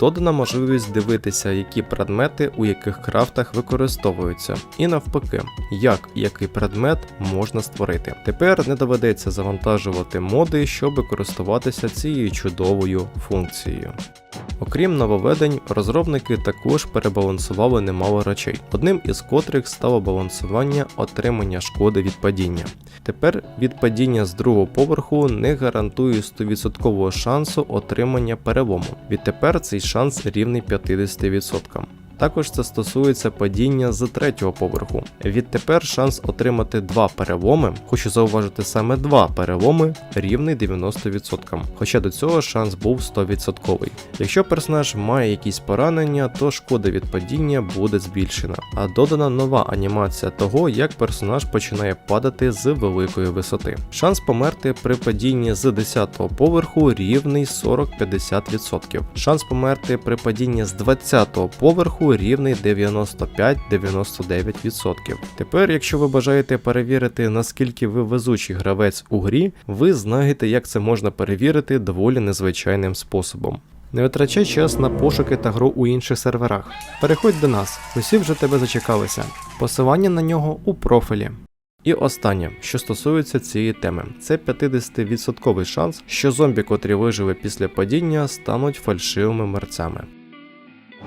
Додана можливість дивитися, які предмети у яких крафтах використовуються, і навпаки, як і який предмет можна створити. Тепер не доведеться завантажувати моди, щоб користуватися цією чудовою функцією. Окрім нововведень, розробники також перебалансували немало речей, одним із котрих стало балансування отримання шкоди від падіння. Тепер від падіння з другого поверху не гарантує 100% шансу отримання перелому. Відтепер цей шанс рівний 50%. Також це стосується падіння з третього поверху. Відтепер шанс отримати два переломи, хочу зауважити саме два переломи, рівний 90%, хоча до цього шанс був 100%. Якщо персонаж має якісь поранення, то шкода від падіння буде збільшена, а додана нова анімація того, як персонаж починає падати з великої висоти. Шанс померти при падінні з 10-го поверху рівний 40-50%. Шанс померти при падінні з 20-го поверху рівний 95-99%. Тепер, якщо ви бажаєте перевірити, наскільки ви везучий гравець у грі, ви знаєте, як це можна перевірити доволі незвичайним способом. Не витрачай час на пошуки та гру у інших серверах. Переходь до нас, усі вже тебе зачекалися. Посилання на нього у профілі. І останнє, що стосується цієї теми, це 50% шанс, що зомбі, котрі вижили після падіння, стануть фальшивими мерцями.